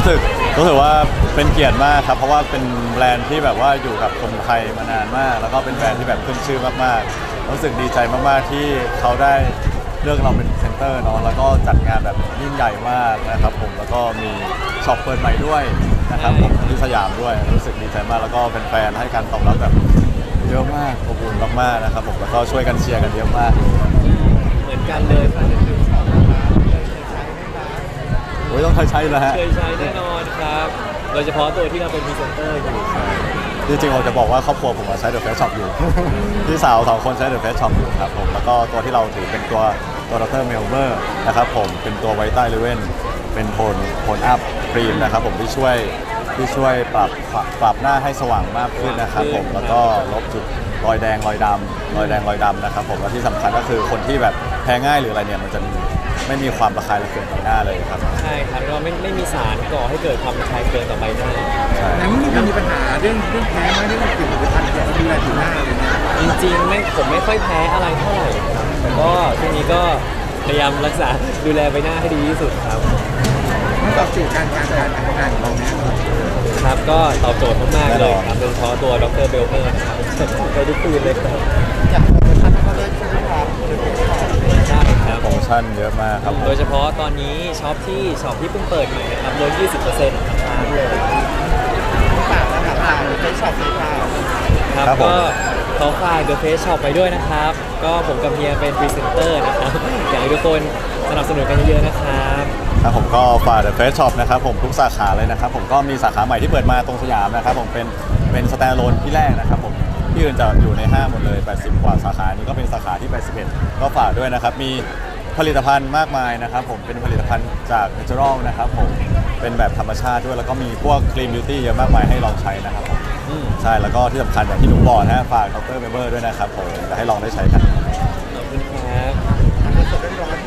รู้สึกรู้สึกว่าเป็นเกียรติมากครับ เพราะว่าเป็นแบรนด์ที่แบบว่าอยู่กับคนไทยมานานมาก แล้วก็เป็นแบรนด์ที่แบบขึ้นชื่อมากๆ รู้สึกดีใจมากๆที่เขาได้เลือกเราเป็นพรีเซนเตอร์เนาะแล้วก็จัดงานแบบยิ่งใหญ่มากนะครับผมแล้วก็มีช็อปเปิดใหม่ด้วยนะครับผมที่สยามด้วยรู้สึกดีใจมากแล้วก็เป็นแฟนๆให้การตอบรับแบบเยอะมากอบอุ่นมากๆนะครับผมแล้วก็ช่วยกันเชียร์กันเยอะมาก เหมือนกันเลยค่ะโอ้ยต้อง ใช้ใช้แล้วฮะเคยใช้แน่นอนครับ โดยเฉพาะตัวที่เราเป็นพรีเซนเตอร์อยู่จริงๆผมจะบอกว่าครอบครัวผมอะใช้ The Face Shop อยู่ พี่สาวสองคนใช้ The Face Shop อยู่ครับผมแล้วก็ตัวที่เราถือเป็นตัวตัวดรเมลเบอร์นะครับผมเป็นตัวไวต้าเลเว่นเป็นโทนโทนอัพครีมนะครับผมที่ช่วยที่ช่วยปรับปรับปรับหน้าให้สว่างมากขึ้นนะครับผมแล้วก็ลบจุดรอยแดงรอยดำรอยแดงรอยดำนะครับผมและที่สำคัญก็คือคนที่แบบแพ้ง่ายหรืออะไรเนี่ยมันจะ ไม่มีความระคายระเคืองต่อหน้าเลยครับ ใช่ครับก็ไม่ไม่มีสารก่อให้เกิดความระคายเคืองต่อใบหน้า ใช่แต่ไม่มีมีปัญหาเรื่องเรื่องแพ้ไหมเรื่องกลิ่นผลิตภัณฑ์เกี่ยวกับดูแลผิวหน้าอะไรเงี้ยจริงๆไม่ผมไม่ค่อยแพ้อะไรเท่าไหร่ครับแต่ก็ช่วงนี้ก็พยายามรักษาดูแลใบหน้าให้ดีที่สุดครับ มันตอบโจทย์การการการทำงานของเราเนี่ยครับก็ตอบโจทย์มากแน่ๆเลนยอนครับโดยเฉพาะตัวดรเบลเมอร์นะครับไปทุกคืนเลยครับ อยากเป็นท่านก็ได้ใช่ไหมครับ ใช่ครับ โปรโม ชั่นเยอะมากครับผมโดยเฉพาะตอนนี้ช็อปที่ช็อปที่เพิ่งเปิดใหม่นะครับลด 20%ทั้งร้านเลยฝากนะครับทางใช้ช็อปนี้ค่ะครับครับผม ก็ขอฝาก The Face Shop ไปด้วยนะครับ ก็ผมกับเฮียเป็นพรีเซนเตอร์นะครับ อยากให้ทุกคนสนับสนุนกันเยอะๆนะครับ ครับผมก็ฝาก The Face Shop นะครับผมทุกสาขาเลยนะครับผมก็มีสาขาใหม่ที่เปิดมาตรงสยามนะครับผมเป็นเป็นสแตนด์โลนที่แรกนะครับผมที่อื่นจะอยู่ในห้างหมดเลย 80 กว่าสาขานี้ก็เป็นสาขาที่ 81 ก็ฝากด้วยนะครับมี ผลิตภัณฑ์มากมายนะครับผมเป็นผลิตภัณฑ์จากเนเจอรัลนะครับผมเป็นแบบธรรมชาติด้วยแล้วก็มีพวกครีมบิวตี้เยอะมากมายให้ลองใช้นะครับผมใช่แล้วก็ที่สำคัญอย่างที่หนูบอกนะฮะฝากดรเบเบอร์ด้วยนะครับผมจะให้ลองได้ใช้กันขอบคุณครับ